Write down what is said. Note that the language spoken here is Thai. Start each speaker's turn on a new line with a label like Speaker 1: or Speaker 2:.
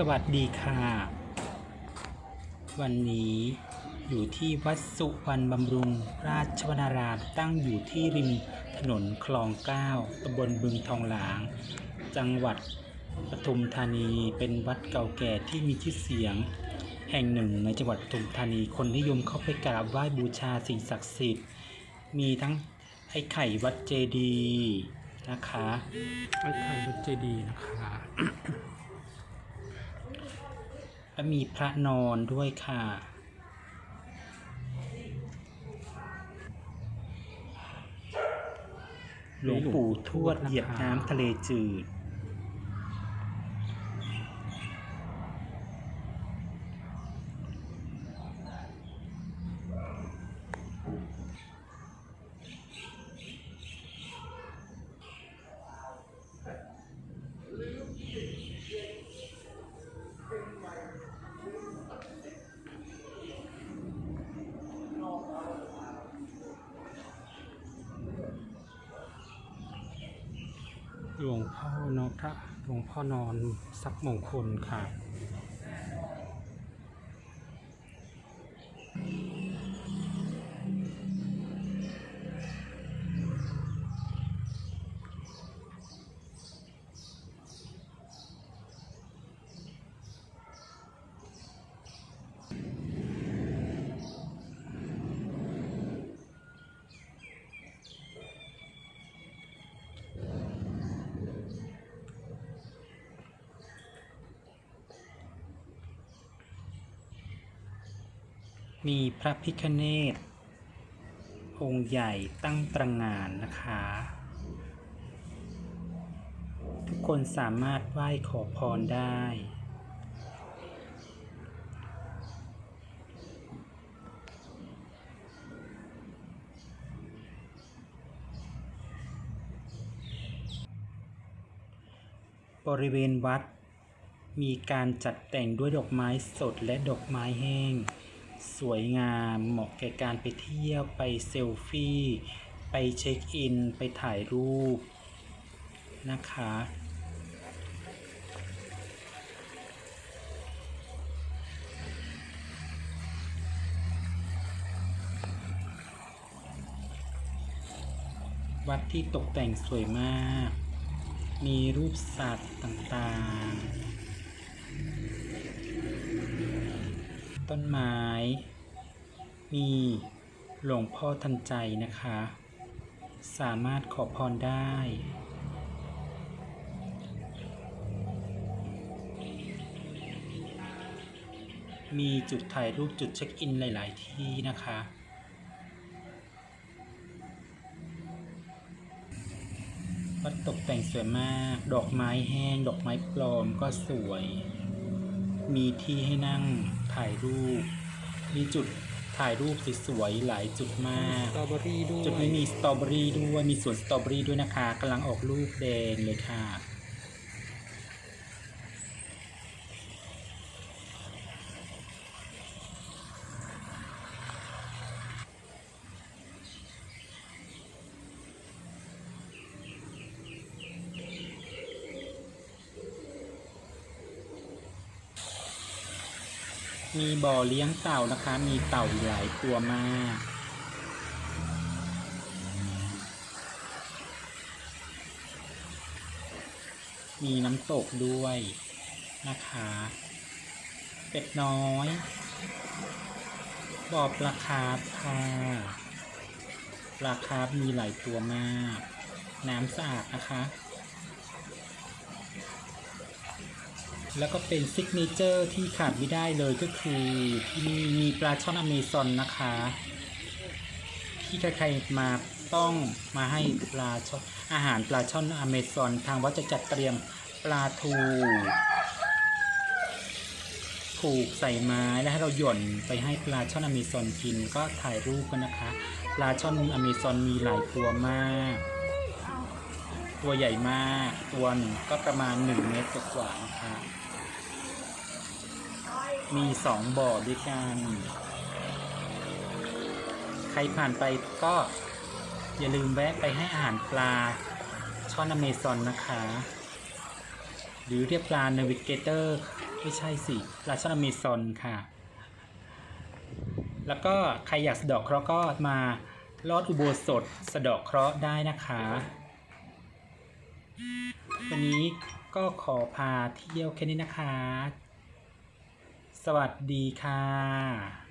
Speaker 1: สวัสดีค่ะ วันนี้อยู่ที่วัดสุวรรณบำรุง ราชวนารามตั้งอยู่ที่ริมถนนคลองเก้าตำบลบึงทองหลาง จังหวัดปทุมธานีเป็นวัดเก่าแก่ที่มีชื่อเสียง แห่งหนึ่งในจังหวัดปทุมธานีคนนิยมเข้าไปกราบไหว้บูชาสิ่งศักดิ์สิทธิ์ มีทั้งไอ้ไข่วัดเจดีย์นะคะไอ้ไข่วัดเจดีย์นะคะ และมีพระนอนด้วยค่ะ หลวงปู่ทวดเหยียบน้ำทะเลจืด ลวงพ่อนพระหลวงพ่อนอนทรัพย์มงคลค่ะ มีพระพิคเนตองค์ใหญ่ตั้งตระงานนะคะ ทุกคนสามารถไหว้ขอพรได้ บริเวณวัดมีการจัดแต่งด้วยดอกไม้สดและดอกไม้แห้ง สวยงามเหมาะแก่การไปเที่ยวไปเซลฟี่ ไปเช็คอิน ไปถ่ายรูปนะคะ วัดที่ตกแต่งสวยมาก มีรูปสัตว์ต่างๆ ต้นไม้ มีหลวงพ่อทันใจนะคะ สามารถขอพรได้มีจุดถ่ายรูปจุดเช็คอินหลาย ๆ ที่นะคะ วัดตกแต่งสวยมาก ดอกไม้แห้ง ดอกไม้ปลอมก็สวย มีที่ให้นั่งถ่ายรูป มีจุดถ่ายรูปสวยๆหลายจุดมาก
Speaker 2: สตรอเบอรี่ด้วย
Speaker 1: จุดนี้มีสตรอเบอรี่ด้วยมีสวนสตรอเบอรี่ด้วยนะคะกำลังออกลูกแดงเลยค่ะ มีบ่อเลี้ยงเต่านะคะ มีเต่าหลายตัวมากมีน้ำตกด้วยนะคะ เป็ดน้อยบ่อปลาคาร์ฟค่ะปลาคาร์ฟมีหลายตัวมาก น้ำสะอาดนะคะ แล้วก็เป็นซิกเนเจอร์ที่ขาดไม่ได้เลยก็คือที่นี่มีปลาช่อนอเมซอนนะคะ ที่ใครๆมาต้องมาให้ปลาช่อนอาหารปลาช่อนอเมซอนทางวัดจะจัดเตรียมปลาทูผูกใส่ไม้แล้วให้เราหย่อนไปให้ปลาช่อนอเมซอนกินก็ถ่ายรูปกันนะคะ ปลาช่อนอเมซอนมีหลายตัวมาก ตัวใหญ่มาก ตัวหนึ่งก็ประมาณหนึ่งเมตรกว่านะคะ มีสองบ่อด้วยกัน ใครผ่านไปก็อย่าลืมแวะไปให้อาหารปลาช่อนอเมซอนนะคะ หรือเรียกปลาเนวิเกเตอร์ไม่ใช่สิราชาอนอเมซอนค่ะ แล้วก็ใครอยากสะดอกเคราะห์ก็มาลอดอุโบสถสะดอกเคราะห์ได้นะคะ วันนี้ก็ขอพาเที่ยวแค่นี้นะคะ สวัสดีค่ะ